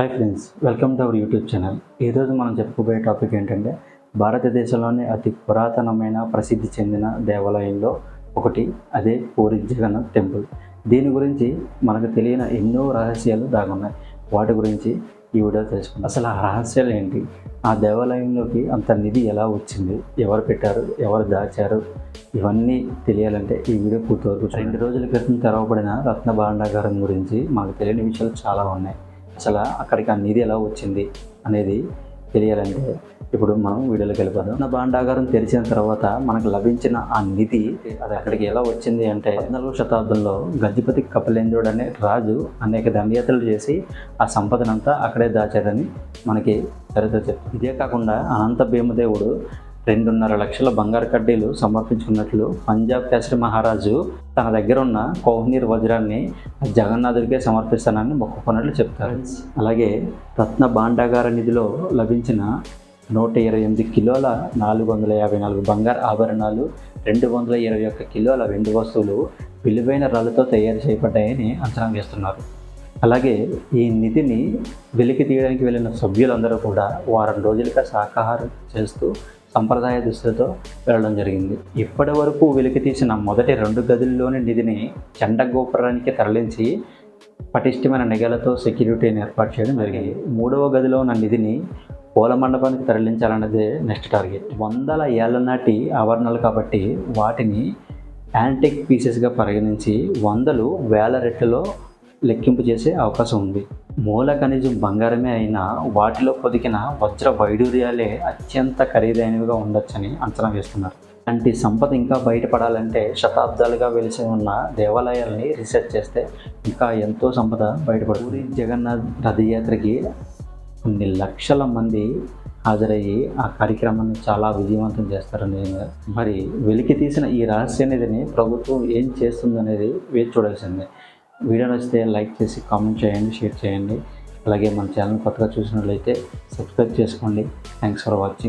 Hi friends welcome to our YouTube channel ఈరోజు మనం చెప్పుకోబోయే టాపిక్ ఏంటంటే భారతదేశంలోనే అతి పురాతనమైన ప్రసిద్ధి చెందిన దేవాలయంలో ఒకటి అదే పూరి జగన్నాథ్ టెంపుల్. దీని గురించి మనకు తెలియని ఎన్నో రహస్యాలు దాగున్నాయి. వాటి గురించి ఈ వీడియో తెలుసుకుందాం. అసలు ఆ రహస్యాలు ఏంటి? ఆ దేవాలయంలోకి అంత నిధి ఎలా వచ్చింది? ఎవరు పెట్టారు? ఎవరు దాచారు? ఇవన్నీ తెలియాలంటే ఈ వీడియో పూర్తి వరకు రెండు రోజుల క్రితం తెరవబడిన రత్న భాండాగారం గురించి మాకు తెలియని విషయాలు చాలా ఉన్నాయి. అసలు అక్కడికి ఆ నిధి ఎలా వచ్చింది అనేది తెలియాలంటే ఇప్పుడు మనం వీడియోలోకి వెళ్ళిపోదాం. రత్న భాండాగారం తెరిచిన తర్వాత మనకు లభించిన ఆ నిధి అది అక్కడికి ఎలా వచ్చింది అంటే పద్నాలుగో శతాబ్దంలో గజపతి కపిలేంద్రుడు అనే రాజు అనేక దండయాత్రలు చేసి ఆ సంపదనంతా అక్కడే దాచాడని మనకి చరిత్ర చెప్తుంది ఇదే కాకుండా అనంత భీమదేవుడు రెండున్నర లక్షల బంగారు కడ్డీలు సమర్పించుకున్నట్లు పంజాబ్ కేసరి మహారాజు తన దగ్గర ఉన్న కోహ్నీర్ వజ్రాన్ని జగన్నాథుడికే సమర్పిస్తానని మొక్కుకున్నట్లు చెప్తారు. అలాగే రత్న భాండాగార నిధిలో లభించిన నూట ఇరవై ఎనిమిది కిలోల నాలుగు వందల యాభై నాలుగు బంగారు ఆభరణాలు రెండు వందల ఇరవై ఒక్క కిలోల వెండి వస్తువులు విలువైన రాళ్ళతో తయారు చేయబడ్డాయని అంచనా వేస్తున్నారు. అలాగే ఈ నిధిని వెలికి తీయడానికి వెళ్ళిన సభ్యులందరూ కూడా వారం రోజులుగా శాకాహారం చేస్తూ సంప్రదాయ దుస్తులతో వెళ్ళడం జరిగింది. ఇప్పటి వరకు వెలికి తీసిన మొదటి రెండు గదుల్లోని నిధిని చండగోపురానికి తరలించి పటిష్టమైన నిఘలతో సెక్యూరిటీని ఏర్పాటు చేయడం జరిగింది. మూడవ గదిలో ఉన్న నిధిని పూల మండపానికి తరలించాలన్నదే నెక్స్ట్ టార్గెట్. వందల ఏళ్ళ నాటి ఆవరణలు కాబట్టి వాటిని యాంటిక్ పీసెస్గా పరిగణించి వందలు వేల రెట్లలో లెక్కింపు చేసే అవకాశం ఉంది. మూల ఖనిజం బంగారమే అయినా వాటిలో పొదికిన వజ్ర వైడూర్యాలే అత్యంత ఖరీదైనవిగా ఉండొచ్చని అంచనా వేస్తున్నారు. అలాంటి సంపద ఇంకా బయటపడాలంటే శతాబ్దాలుగా వెలిసి ఉన్న దేవాలయాల్ని రీసెర్చ్ చేస్తే ఇంకా ఎంతో సంపద బయటపడుతుంది. జగన్నాథ్ రథయాత్రకి కొన్ని లక్షల మంది హాజరయ్యి ఆ కార్యక్రమాన్ని చాలా విజయవంతం చేస్తారు నిజంగా మరి వెలికి తీసిన ఈ రహస్య నిధిని ప్రభుత్వం ఏం చేస్తుందనేది వేచి చూడాల్సిందే. వీడియో నచ్చితే లైక్ చేసి కామెంట్ చేయండి షేర్ చేయండి. అలాగే మన ఛానల్ కొత్తగా చూసినట్లయితే సబ్స్క్రైబ్ చేసుకోండి. Thanks for watching